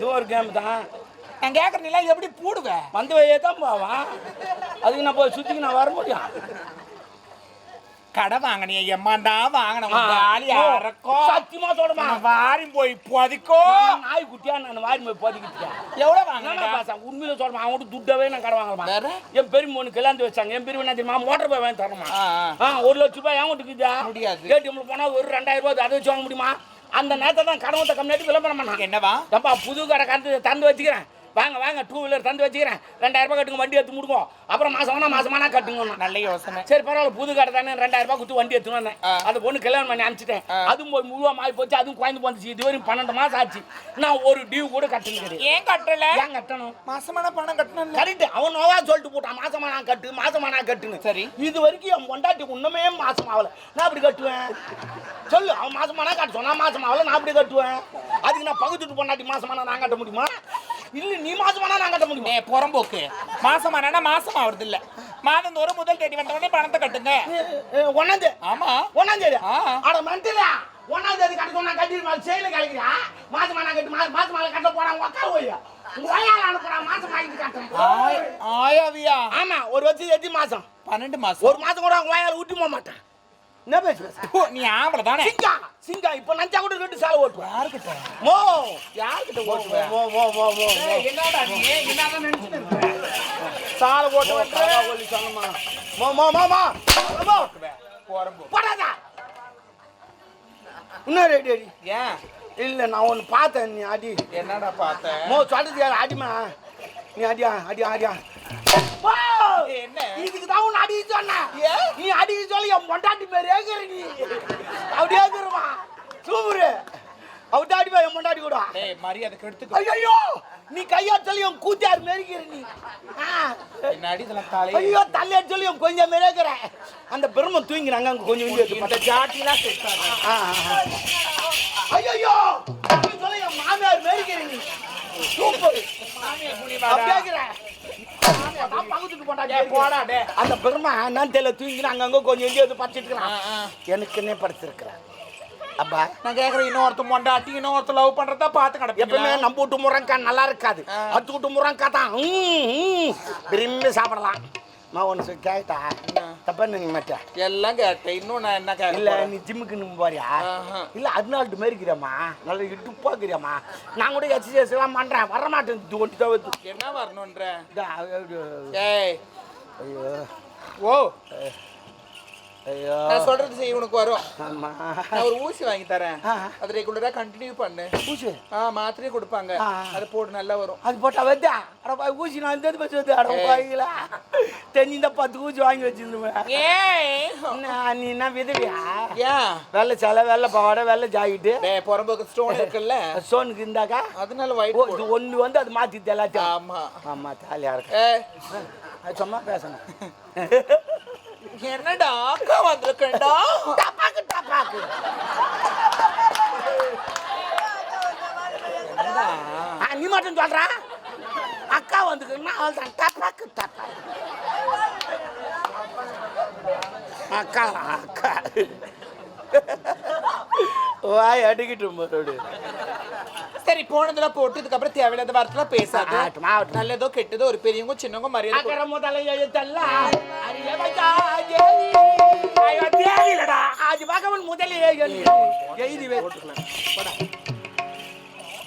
இது ஒரு கேம் தான். நான் கேட்கறேன் எப்படி பூடுவேன் வந்து வழியே தான் போவான். அதுக்கு நான் போய் சுற்றிக்கு நான் வர முடியும். கடை வாங்கினிய எம்மாண்டா வாங்கின ஆளி ஓ, அறக்கும் சத்தியமா சொல்றமா வாரி போய் புதிக்கோ. நாய் குட்டியா நான் வாரி போய் போதிக்கிட்டேன் என்னடா வாங்கினா பாசா உண்மையில சொல்றேன் அவன் மட்டும் துட்டாவே நான் கடை வாங்கலாம்? என் பெரிய பொண்ணு கல்யாணத்து வச்சாங்க. என் பெரிய என்ன தெரியுமா? மோட்டர் போய் வாங்கி. ஆ ஒரு லட்ச ரூபாய் ஏன் இருக்குதா முடியாது. ஏடிஎம்ல போனா ஒரு ரெண்டாயிரம் ரூபாய் அதை வச்சு வாங்க முடியுமா? அந்த நேரத்தை தான் கடவுத்த கம்மியாட்டி விளம்பரம் பண்ணாங்க என்னவா? ஏப்பா புது கடை கந்து தந்து வச்சுக்கிறேன். வாங்க வாங்க டூ வீலர் தந்து வச்சுக்கிறேன். ரெண்டாயிரம் ரூபாய் கட்டுங்க வண்டி எடுத்து முடுங்க. அப்புறம் மாசமானா மாசமானா கட்டுங்க நல்ல யோசனை. சரி பரவாயில்ல புது கடை தானே ரெண்டாயிரம் ரூபாய் கொடுத்து வண்டி எடுத்துன்னு வந்தேன். அந்த பொண்ணு கல்யாணம் பண்ணி அனுப்பிச்சிட்டேன். அதுவும் போய் முழுவா மாறி போச்சு அதுவும் குழந்தை போந்துச்சு இது வரைக்கும் பன்னெண்டு மாசம் ஆச்சு. நான் ஒரு டியூ கூட கிடையாது ஏன் கட்டல? ஏன் கட்டணும்? மாசமான பணம் கட்டணும் கரெக்ட். அவன் நோவா சொல்லிட்டு போட்டான். மாசமா நான் கட்டு மாசமா நான் கட்டுன்னு. சரி. இது வரைக்கும் என் பொண்டாட்டி ஒண்ணுமே மாசம் ஆகல. நான் அப்படி கட்டுவேன்? சொல்லு. அவன் மாசமானா கட்ட சொன்னா மாசம் ஆகல நான் அப்படி கட்டுவேன்? அதுக்கு நான் பகுத்துட்டு பொண்டாட்டி மாசமானா நான் கட்ட முடியுமா? இல்ல நீ மாசமானா நான் கட்ட முடியுமா? ஏ புறம்போக்கு. மாசமானா மாசம் ஆவறது இல்ல. மாதம் தோறும் முதல் தேதி வந்த உடனே பணத்தை கட்டுங்க. ஒன்னாந்தே ஆமா. ஒன்னாம் தேதி. அட மென்டலா ஒன்னாம் தேதி கட்ட சொன்னா கட்டிருமா செயல கழிக்கிறா மாசமா நான் கட்டு மா- மாசமா நான் கட்ட போறான் உட்கார போய் வயால அனுப்புறான் மாசம் ஆகிட்டு கட்டுறேன். ஆய்- ஆயாவியா? ஆமா ஒரு வருஷம் எத்தி மாசம்? பன்னெண்டு மாசம். ஒரு மாசம் கூட வயால ஊட்டி போக மாட்டேன். என்ன பேசு பேச நீ ஆம்பளை தானே? சிங்கா சிங்கா இப்ப நஞ்சா கூட ரெண்டு சாலை ஓட்டுவேன் யாருக்கிட்ட மோ யாருக்கிட்ட ஓட்டுவேன் மோ மோ மோ மோ. என்னடா நீ? என்னதான் நினைச்சுட்டு இருக்க? சாலை ஓட்டுவேன் சொல்லி சொன்னமா? மோ மோ மோ மோ. மோ. புறம்போக்கு போடாதா. இன்னும் ரெடி அடி ஏன்? இல்ல நான் ஒன்னு பார்த்தேன் நீ அடி. என்னடா பார்த்த? மோ சொல்றது யார்? அடிமா. நீ அடியா அடியா அடியா! என்ன? இதுக்கு தான் உன்னை அடிக்க சொன்னேன் ஏன்? நீ அடிக்க சொல்லி என் பொண்டாட்டி பேர் ஏகிற நீ அப்படியே ஏகிருமா சூப்பரு அவட்ட அடிப்பா என் பொண்டாட்டி கூட. டேய் மரியாதை ஐயோ நீ கையா சொல்லி என் கூத்தியார் மெரிக்கிற நீ. இதெல்லாம் தலையை ஐயோ தலையா சொல்லி என் கொஞ்சம் மெரிக்கிற அந்த பெருமை தூங்கினாங்க அங்க கொஞ்சம் கொஞ்சம் இந்த ஜாட்டிலாம் செட்டாங்க ஐயோ சொல்லி மாமியார் மெரிக்கிற நீ. சூப்பர். அப்படியே அந்த பெருமை நான் தெரியல. தூங்கினா அங்கங்க கொஞ்சம் கொஞ்சம் இது படிச்சிட்டு இருக்கிறான். எனக்குன்னே படிச்சிருக்கிறேன் அப்பா. நான் கேக்குறேன் இன்னொருத்த மொண்டாட்டி இன்னொருத்த லவ் பண்றதா பார்த்து எப்பவுமே கிடப்பீங்களா நம்ம வீட்டு முறங்கா நல்லா இருக்காது. ஆ. அத்து வீட்டு முறங்கா தான். விரும்பி சாப்பிடலாம். நான் ஒன்று கேட்டா? தப்பா நீங்க மாட்டேன். எல்லாம் கேட்டேன். இன்னும் நான் என்ன இல்ல கேட்க நீ ஜிம்முக்கு நீ போறியா. இல்ல அதனால மாரி இருக்கிறியாம்மா நல்ல இடுப்பா இருக்கிறியாம்மா? நான் கூட எக்ஸசைஸ் எல்லாம் பண்றேன். வர மாட்டேன். ஒன்று தவிர்த்து. என்ன வரணுன்ற ஏய். ஐயோ. ஓ. நான் சொல்றது செய் உனக்கு வரும். நான் ஒரு ஊசி வாங்கி தரேன். அது ரெகுலரா கண்டினியூ பண்ணு. ஊசி? ஆ மாத்திரையும் கொடுப்பாங்க. அது போட்டு நல்லா வரும். அது போட்டா வந்தா? அட பாய் ஊசி நான் இந்த வந்து அட பாய்களா தெரிஞ்சு இந்த பத்து ஊசி வாங்கி வச்சிருந்தேன் என்ன, நீ என்ன விதவியா? ஏன் வெள்ளை சேலை வெள்ளை பாவாடை வெள்ளை ஜாக்கெட்டு. புறம்போக்கு ஸ்டோன் இருக்குல்ல? சோனுக்கு இருந்தாக்கா? அதனால இது ஒன்று வந்து அது மாற்றி எல்லாத்தையும். ஆமா. ஆமா தாலியா இருக்கு சும்மா பேசணும். என்னடா அக்கா வந்திருக்கேன்டா? டப்பாக்கு டப்பாக்கு. நீ மட்டும் சொல்ற. அக்கா வந்துக்குன்னா அவள் தான். டப்பாக்கு டப்பாக்கு அக்கா அக்கா. வாய் அடிக்கிட்டு மறுபடி சரி போனதுல போட்டு இதுக்கப்புறம் தேவையில்லாத வார்த்தைலாம் பேசாத. நல்லதோ கெட்டதோ ஒரு பெரியவங்க சின்னவங்க மரியாதை முதல்ல இல்லடா. ஆதி பகவன் எழுதி வை.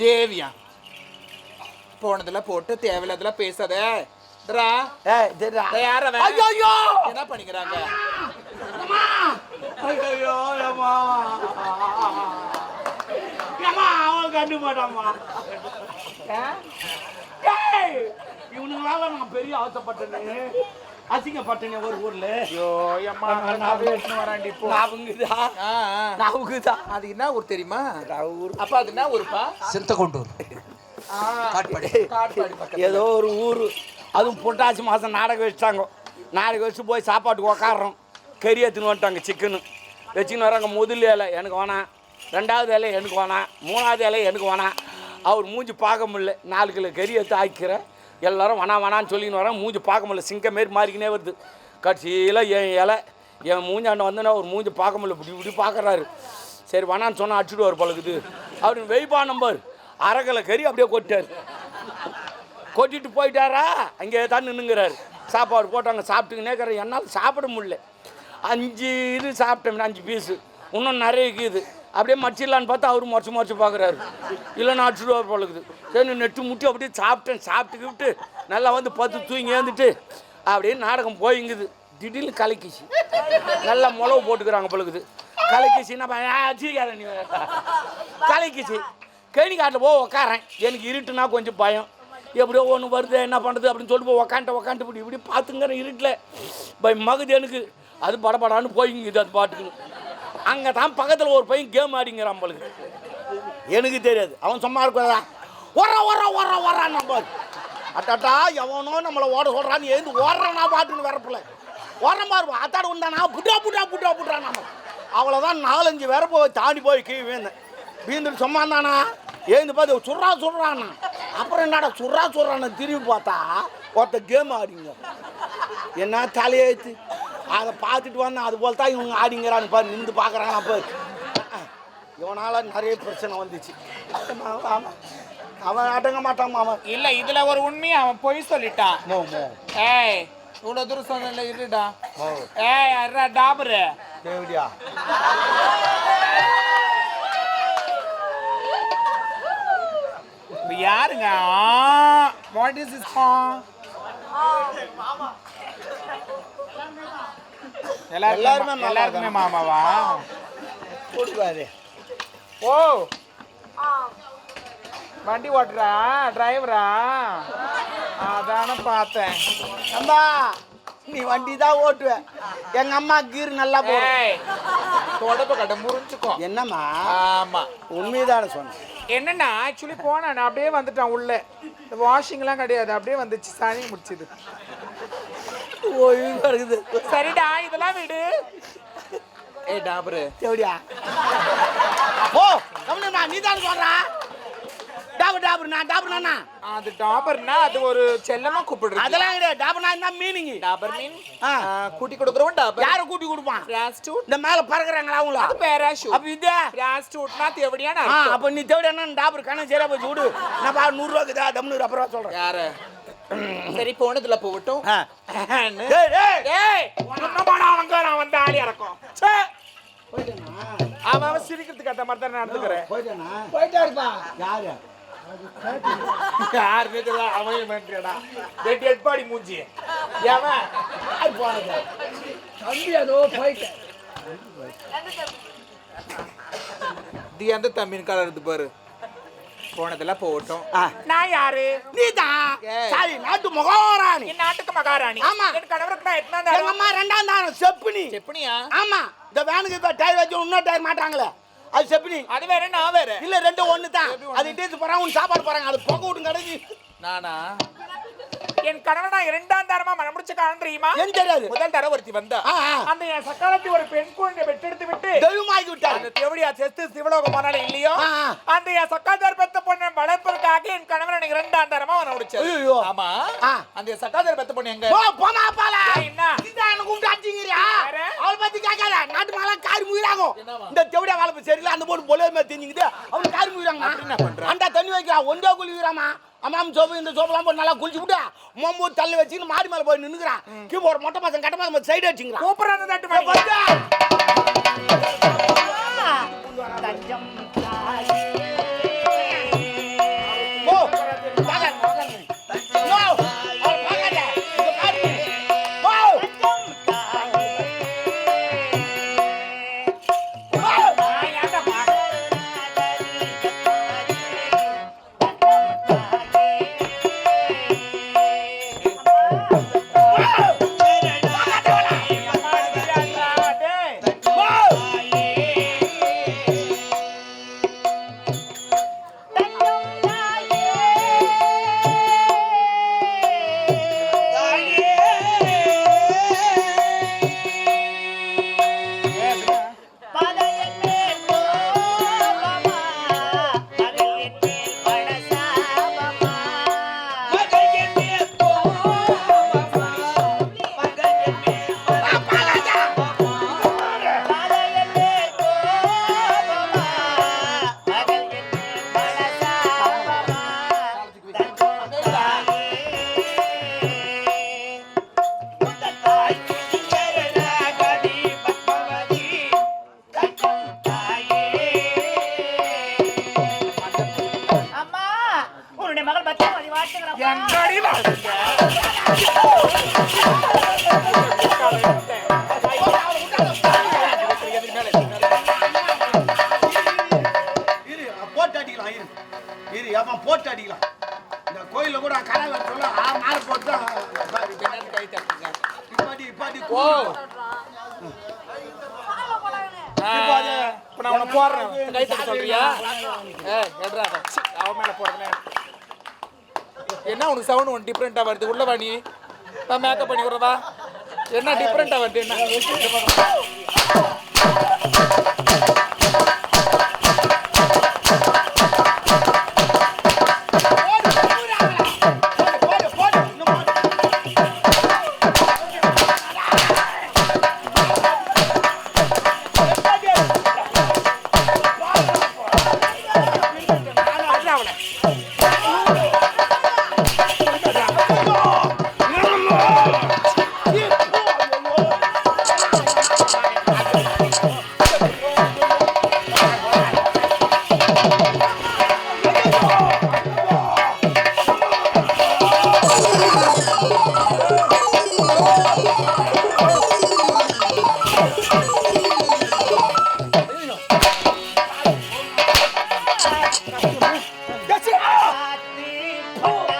தேவியா போனதுல போட்டு தேவையில்லாதெல்லாம் பேசாத! என்ன பண்ணிக்கிறாங்க அம்மா, அவன் கண்டு மாட்டாம்மா. ஏய், இவனுங்களால நான் பெரிய அவசப்பட்டேனே அசிங்கப்பட்டேனே ஒரு ஊர்ல. ஐயோ அம்மா நான் எடுத்துன்னு வராண்டி இப்போ நாவுங்குதா? ஆ, ஆ. நாவுங்குதா? அது என்ன ஊர் தெரியுமா? ஊர் அப்ப அது என்ன ஊருப்பா? சிறுத்தகொண்டூர் ஏதோ ஒரு ஊர். அதுவும் புரட்டாசி மாதம் நாடகம் வச்சுட்டாங்க. நாடகம் வச்சு போய் சாப்பாட்டுக்கு உக்காடுறோம் கறி எடுத்துன்னு வந்துட்டாங்க சிக்கனு வச்சுன்னு வராங்க முதல் இலை. எனக்கு வேணாம். ரெண்டாவது இலை எனக்கு வேணாம். மூணாவது இலை எனக்கு வேணாம். அவர் மூஞ்சி பார்க்க முடியல. நாலு கிலோ கறியை எடுத்து எல்லோரும் வேணாம் வேணான்னு சொல்லின்னு வரேன். மூஞ்சி பார்க்க முடியல. சிங்கம் மாரி மாறிக்கினே வருது. கடைசியில் என் இலை என் மூஞ்சாண்ட வந்தோன்னா அவர் மூஞ்சி பார்க்க முடியல. இப்படி இப்படி பார்க்குறாரு. சரி வேணான்னு சொன்னால் அடிச்சுட்டு வர பழகுது அப்படின்னு வெய்பா நம்பர் அரகலை கறி அப்படியே கொட்டார் கொட்டிட்டு போயிட்டாரா? அங்கே தான் நின்னுங்கிறாரு. சாப்பாடு போட்டாங்க சாப்பிட்டுக்கினே இருக்கிறேன் என்னால் சாப்பிட முடியல. அஞ்சு இது சாப்பிட்டேன் அஞ்சு பீஸு இன்னும் நிறைய இருக்குது. அப்படியே மடிச்சிடலான்னு பார்த்தா அவர் முறைச்சு முறைச்சு பார்க்குறாரு. இல்லைன்னா அடிச்சுடுவார் பழகுது. சரி நெட்டு முட்டி அப்படியே சாப்பிட்டேன் சாப்பிட்டுக்கிட்டு நல்லா வந்து பத்து தூங்கி ஏந்துட்டு அப்படியே நாடகம் போயிங்குது. திடீர்னு கலக்கிச்சு. நல்லா முளவு போட்டுக்கிறாங்க பழகுது. கலக்கிச்சுன்னா வச்சிருக்காத நீ கலக்கிச்சு. கேணி காட்டில் போ உக்காரேன் எனக்கு இருட்டுனா கொஞ்சம் பயம். எப்படியோ ஒன்று வருது என்ன பண்ணுறது அப்படின்னு சொல்லிட்டு போய் உக்காண்ட்டு உக்காண்ட்டு இப்படி இப்படி பார்த்துங்கிறேன் இருட்டில் பை மகுது எனக்கு அது படபடான்னு போய்ங்குது அது பாட்டுக்கு. அங்கே தான் பக்கத்தில் ஒரு பையன் கேம் ஆடிங்கிறான் நம்மளுக்கு எனக்கு தெரியாது. அவன் சும்மா இருக்கிறதா? ஒர ஒர ஒர ஒரான் நம்ம அட்டாட்டா எவனோ நம்மளை ஓட சொல்கிறான்னு எழுந்து ஓடுறானா பாட்டுன்னு வரப்பில்ல ஓடுற மாதிரி அத்தாடு உண்டானா? புட்டா புட்டா புட்டா புட்டா நம்ம அவ்வளோதான் நாலஞ்சு வேற போய் தாண்டி போய் கீழே வீழ்ந்தேன். வீந்துட்டு சும்மா இருந்தானா? எழுந்து பார்த்து சுட்றா சுட்றான்னா அப்புறம் என்னடா சுட்றா சுடுறான்னு திரும்பி பார்த்தா ஒருத்த கேம் ஆடிங்க என்ன தலையெழுத்து அதை பார்த்துட்டு வந்தேன் அது போல தான் இவங்க ஆடிங்கிறான்னு பாரு நின்று பார்க்குறாங்க பாரு. இவனால நிறைய பிரச்சனை வந்துச்சு. ஆமா, ஆமா. அவன் அடங்க மாட்டான் அவன் இல்ல இதுல ஒரு உண்மை அவன் பொய் சொல்லிட்டான். மோ மோ. ஏய் இவ்வளவு தூரம் சொன்னல இருடா. ஏய் அர்ரா டாபரு. தேவடியா. யாருங்க? வாட் இஸ் இஸ் எல்லாருமே தான். மாமாவா? கொடுக்காது ஓ. வண்டி ஓட்டுறா? டிரைவரா? அதான பார்த்தேன். அம்மா நீ வண்டி தான் ஓட்டுவ. எங்க அம்மா கீர் நல்லா போடும். தொடப்பு கட்ட முறிஞ்சுக்கோ. என்னம்மா? ஆமா. உண்மைதானே சொன்னேன். என்னன்னா ஆக்சுவலி போனேன் அப்படியே வந்துட்டான் உள்ள. வாஷிங்லாம் கிடையாது. அப்படியே வந்துச்சு. சனி முடிச்சுது. ஒழுங்கா இருக்குது. சரிடா இதெல்லாம் விடு. ஏய் டாபரு. தேவடியா ஓ கம்முனுமா நீ தான் சொல்றா. டாபு டாபு நான் டாபு நானா? அது டாபர்னா அது ஒரு செல்லமா கூப்பிடுறது. அதெல்லாம் கிடையாது. டாபுனா என்ன மீனிங் டாபர் மீன். கூட்டி கொடுக்குறவன் டாபர். யாரை கூட்டி கொடுப்பான்? பிராஸ்டியூட் இந்த மேல பறக்குறாங்களா அவங்களா? அது பேராஷூட் அப்ப இது? பிராஸ்டியூட்னா தேவடியான அப்ப நீ தேவடி என்ன டாபர் கணக்கு சரியா போச்சு விடு நான் பா நூறுரூவா இருக்குதா? தம்னூறு அப்புறம் சொல்றேன். யாரு? சரி போனதுல போகட்டும். வந்து ஆளி இறக்கும். அவன் அவன் சிரிக்கிறதுக்கு அந்த மாதிரி தான் நடந்துக்கிறேன் போயிட்டாருப்பா. யாரு? யார் நிக்கிறா அவனையும் வேண்டியடா டெட் டெட் பாடி மூஞ்சி ஏவன் யார் போனது? தம்பி அதோ போயிட்டேன். தி அந்த தம்பின் கலர் இருந்து பாரு. போனதெல்லாம் போகட்டும். ஆ. நான் யாரு? நீதான் ஏய். சாரி நாட்டு மகாராணி. என் நாட்டுக்கு மகாராணி. ஆமா. என் கணவருக்கு நான் எத்தனை எங்க நேரம் அம்மா ரெண்டாம் தாரம் செப்புனி. செப்பனியா? ஆமா. இந்த வேனுக்கு இப்ப டயர் வச்சு இன்னொரு டயர் மாட்டாங்களே. அது செப்புனி. அது வேற நான் வேற? இல்ல ரெண்டும் ஒண்ணு. தான்? அது இட்டேச்சு போறாங்க உன் சாப்பாடு போறாங்க. அது பொங்க விட்டு கிடக்கு நானா? என் கணவன் இரண்டாம் தரமா மனம் முடிச்ச காரணம் தெரியுமா? ஏன் தெரியாது. முதல் தர ஒருத்தி வந்தா. அந்த என் சக்காலத்தி ஒரு பெண் குழந்தை பெற்றெடுத்து விட்டு தெய்வமாக்கி விட்டாரு. அந்த தேவடியா செத்து சிவலோகம் போனாலும் இல்லையோ. அந்த என் சக்காதார் பெத்த பொண்ணை வளர்ப்பதற்காக என் கணவன் எனக்கு இரண்டாம் தரமா அவனை முடிச்சது. ஆமா. அந்த சக்காதார் பெத்த பொண்ணு எங்க? போ போமா பால என்ன? இதான் எனக்கு வேற? அவளை பத்தி கேட்காத. நாட்டு மகளா காரி என்னவா? இந்த தெவிடியா வளர்ப்பு சரியில்லை. அந்த போட்டு பொலே மாதிரி தெரிஞ்சுக்குது அவனுக்கு காரி என்ன பண்ற? அந்த தண்ணி வைக்கிறா. ஒன்றே குளிக்கிறாமா அம்மாம் சோப்பு இந்த சோப்பெல்லாம் போட்டு நல்லா குளிச்சு விட்டா மொம்பு தள்ளி வச்சுன்னு மாடி மேலே போய் நின்னுக்கிறான் ஒரு மொட்டை பசங்க கட்ட பசங்க சைடு வச்சுங்கிறான் கூப்பிடுற அந்த தட்டு ஒன்று டிஃப்ரெண்ட்டாக வருது. உள்ள வாணி நான் மேக்கப் பண்ணி விடுறதா என்ன டிஃப்ரெண்ட்டாக வருது என்ன? Oh!